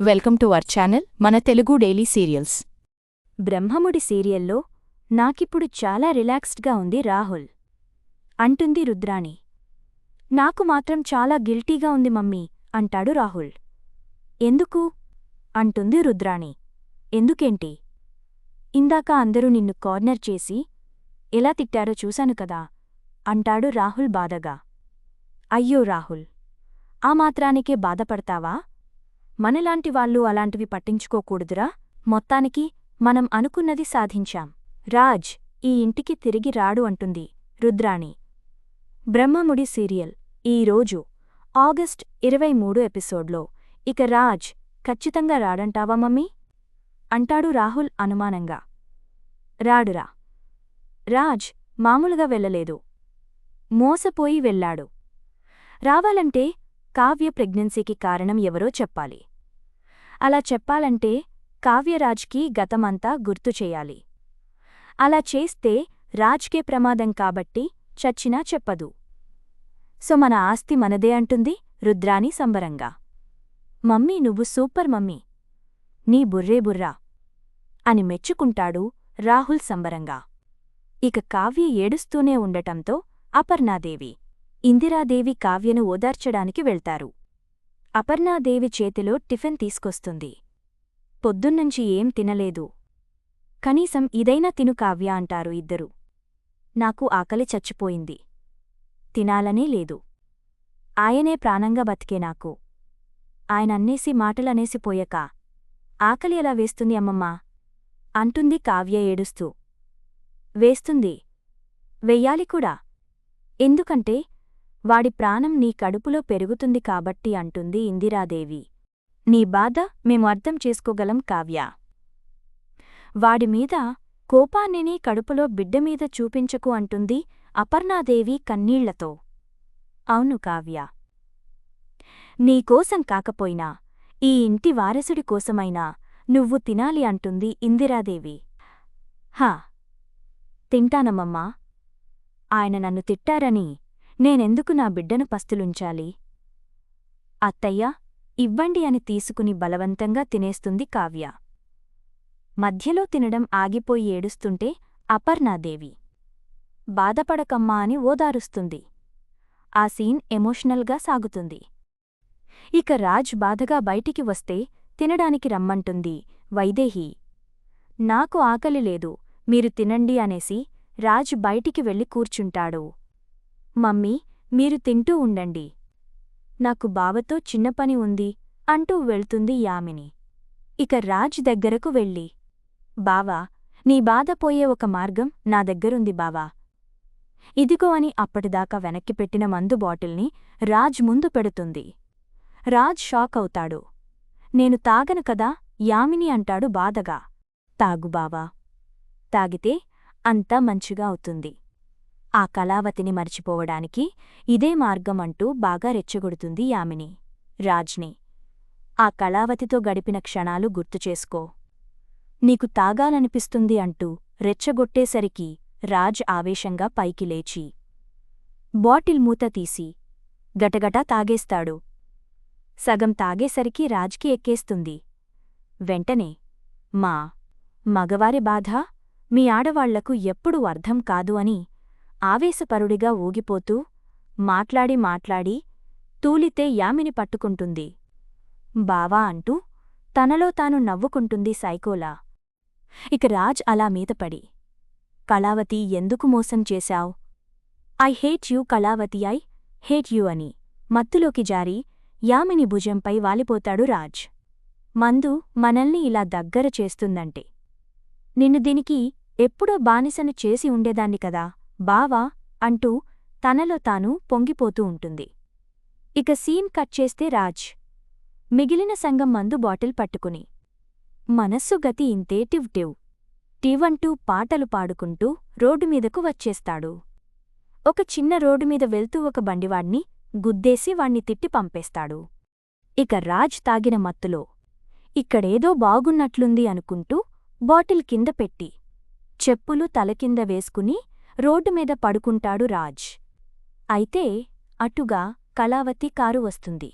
Welcome to our channel మన Telugu daily serials. Brahmamudi సీరియల్లో నాకిప్పుడు చాలా రిలాక్స్డ్గా ఉంది రాహుల్. అంటుంది రుద్రాణి. నాకు మాత్రం చాలా గిల్టీగా ఉంది మమ్మీ అంటాడు రాహుల్. ఎందుకు? అంటుంది రుద్రాణి. ఎందుకేంటి? ఇందాక అందరూ నిన్ను కార్నర్ చేసి ఎలా తిట్టారో చూశాను కదా అంటాడు రాహుల్ బాధగా. అయ్యో రాహుల్ ఆ మాత్రానికే బాధపడతావా? మనలాంటి వాళ్ళు అలాంటివి పట్టించుకోకూడదురా. మొత్తానికి మనం అనుకున్నది సాధించాం. రాజ్ ఈ ఇంటికి తిరిగి రాడు అంటుంది రుద్రాణి. బ్రహ్మముడి సీరియల్. ఈరోజు ఆగస్ట్ ఇరవై మూడు ఎపిసోడ్లో. ఇక రాజ్ ఖచ్చితంగా రాడంటావా మమ్మీ? అంటాడు రాహుల్ అనుమానంగా. రాడురా. రాజ్ మామూలుగా వెళ్ళలేదు. మోసపోయి వెళ్ళాడు. రావాలంటే కావ్య ప్రెగ్నెన్సీకి కారణం ఎవరో చెప్పాలి. అలా చెప్పాలంటే కావ్యరాజ్కి గతమంతా గుర్తు చేయాలి. అలా చేస్తే రాజ్కే ప్రమాదం కాబట్టి చచ్చినా చెప్పదు. సో మన ఆస్తి మనదే అంటుంది రుద్రాని సంబరంగా. మమ్మీ నువ్వు సూపర్ మమ్మీ. నీ బుర్రే బుర్రా అని మెచ్చుకుంటాడు రాహుల్ సంబరంగా. ఇక కావ్య ఏడుస్తూనే ఉండటంతో అపర్ణాదేవి ఇందిరాదేవి కావ్యను ఓదార్చడానికి వెళ్తారు. అపర్ణాదేవి చేతిలో టిఫిన్ తీసుకొస్తుంది. పొద్దున్నుంచి ఏం తినలేదు. కనీసం ఇదైనా తిను కావ్య అంటారు ఇద్దరు. నాకు ఆకలి చచ్చిపోయింది. తినాలనే లేదు. ఆయనే ప్రాణంగా బతికే నాకు. ఆయన అన్నేసి మాటలనేసిపోయాక ఆకలి ఎలా వేస్తుంది అమ్మమ్మా? అంటుంది కావ్య ఏడుస్తూ. వేస్తుంది. వెయ్యాలి కూడా. ఎందుకంటే వాడి ప్రాణం నీ కడుపులో పెరుగుతుంది కాబట్టి అంటుంది ఇందిరాదేవి. నీ బాధ మేము అర్థం చేసుకోగలం కావ్య. వాడిమీద కోపాన్నిని కడుపులో బిడ్డమీద చూపించకు అంటుంది అపర్ణాదేవి కన్నీళ్ళతో. అవును కావ్య. నీకోసం కాకపోయినా ఈ ఇంటి వారసుడి కోసమైనా నువ్వు తినాలి అంటుంది ఇందిరాదేవి. హా. తింటానమ్మమ్మా ఆయన నన్ను తిట్టారని నేనెందుకు నా బిడ్డను పస్తులుంచాలి? అత్తయ్య ఇవ్వండి అని తీసుకుని బలవంతంగా తినేస్తుంది కావ్య. మధ్యలో తినడం ఆగిపోయి ఏడుస్తుంటే అపర్ణాదేవి బాధపడకమ్మా అని ఓదారుస్తుంది. ఆ సీన్ ఎమోషనల్గా సాగుతుంది. ఇక రాజ్ బాధగా బయటికి వస్తే తినడానికి రమ్మంటుంది వైదేహి. నాకు ఆకలి లేదు మీరు తినండి అనేసి రాజ్ బయటికి వెళ్ళి కూర్చుంటాడు. మమ్మీ మీరు తింటూ ఉండండి. నాకు బావతో చిన్న పని ఉంది అంటూ వెళ్తుంది యామిని. ఇక రాజ్ దగ్గరకు వెళ్ళి బావా నీ బాధపోయే ఒక మార్గం నా దగ్గరుంది బావా. ఇదిగో అని అప్పటిదాకా వెనక్కి పెట్టిన మందు బాటిల్ని రాజ్ ముందు పెడుతుంది. రాజ్ షాక్ అవుతాడు. నేను తాగను కదా యామిని అంటాడు బాధగా. తాగు బావా. తాగితే అంతా మంచిగా అవుతుంది. ఆ కళావతిని మర్చిపోవడానికి ఇదే మార్గం అంటూ బాగా రెచ్చగొడుతుంది యామిని. రాజ్ని ఆ కళావతితో గడిపిన క్షణాలు గుర్తుచేసుకో నీకు తాగాలనిపిస్తుంది అంటూ రెచ్చగొట్టేసరికి రాజ్ ఆవేశంగా పైకి లేచి. బాటిల్ మూత తీసి గటగటా తాగేస్తాడు. సగం తాగేసరికి రాజ్కి ఎక్కేస్తుంది. వెంటనే మా మగవారి బాధ మీ ఆడవాళ్ళకు ఎప్పుడూ అర్థం కాదు అని ఆవేశపరుడిగా ఊగిపోతూ మాట్లాడి మాట్లాడి తూలితే యామిని పట్టుకుంటుంది. బావా అంటూ తనలో తాను నవ్వుకుంటుంది సైకోలా. ఇక రాజ్ అలా మీదపడి. కళావతి ఎందుకు మోసం చేశావ్? I hate you Kalavathi I hate you అని మత్తులోకి జారి యామిని భుజంపై వాలిపోతాడు రాజ్. మందు మనల్ని ఇలా దగ్గర చేస్తుందంటే. నిన్ను దీనికి ఎప్పుడో బానిసను చేసి ఉండేదాన్ని కదా. బావా అంటూ తనలో తాను పొంగిపోతూ ఉంటుంది. ఇక సీన్ కట్ చేస్తే రాజ్ మిగిలిన సంగం మందు బాటిల్ పట్టుకుని మనస్సు గతి ఇంతే టివ్ టివ్ టివంటూ పాటలు పాడుకుంటూ రోడ్డుమీదకు వచ్చేస్తాడు. ఒక చిన్న రోడ్డుమీద వెళ్తూ ఒక బండివాణ్ణి గుద్దేసి వాణ్ణి తిట్టి పంపేస్తాడు. ఇక రాజ్ తాగిన మత్తులో ఇక్కడేదో బాగున్నట్లుంది అనుకుంటూ బాటిల్ కింద పెట్టి చెప్పులు తలకింద వేసుకుని రోడ్డు మీద పడుకుంటాడు రాజ్. అయితే అటుగా కళావతి కారు వస్తుంది.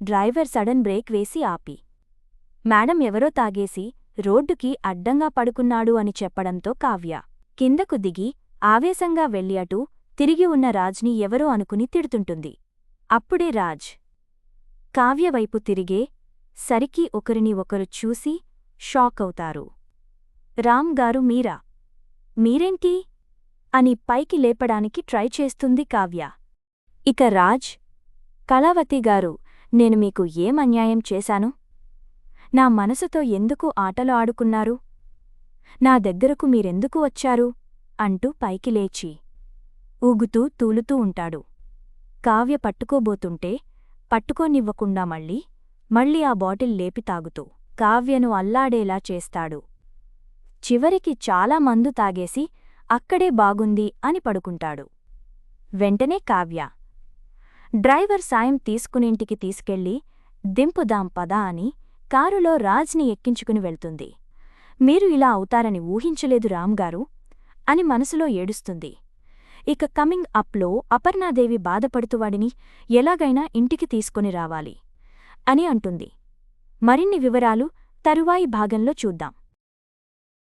డ్రైవర్ సడన్ బ్రేక్ వేసి ఆపి. మేడం ఎవరో తాగేసి రోడ్డుకి అడ్డంగా పడుకున్నాడు అని చెప్పడంతో కావ్య కిందకు దిగి ఆవేశంగా వెళ్ళి అటూ తిరిగి ఉన్న రాజ్ని ఎవరో అనుకుని తిడుతుంటుంది. అప్పుడే రాజ్ కావ్యవైపు తిరిగే సరికి ఒకరిని ఒకరు చూసి షాక్ అవుతారు. రామ్ గారు మీరా? మీరేంటి? అని పైకి లేపడానికి ట్రై చేస్తుంది కావ్య. ఇక రాజ్ కళావతి గారు నేను మీకు ఏం అన్యాయం చేశాను? నా మనసుతో ఎందుకు ఆటలు ఆడుకున్నారు? నా దగ్గరకు మీరెందుకు వచ్చారు? అంటూ పైకి లేచి ఊగుతూ తూలుతూ ఉంటాడు. కావ్య పట్టుకోబోతుంటే పట్టుకోనివ్వకుండా మళ్ళీ మళ్ళీ ఆ బాటిల్ లేపి తాగుతూ కావ్యను అల్లాడేలా చేస్తాడు. చివరికి చాలా మందు తాగేసి అక్కడే బాగుంది అని పడుకుంటాడు. వెంటనే కావ్య డ్రైవర్ సాయం తీసుకునింటికి తీసుకెళ్ళి దింపుదాం పదా అని కారులో రాజ్ని ఎక్కించుకుని వెళ్తుంది. మీరు ఇలా అవుతారని ఊహించలేదు రామ్గారు అని మనసులో ఏడుస్తుంది. ఇక కమింగ్ అప్లో అపర్ణాదేవి బాధపడుతువాడిని ఎలాగైనా ఇంటికి తీసుకుని రావాలి అని అంటుంది. మరిన్ని వివరాలు తరువాయి భాగంలో చూద్దాం.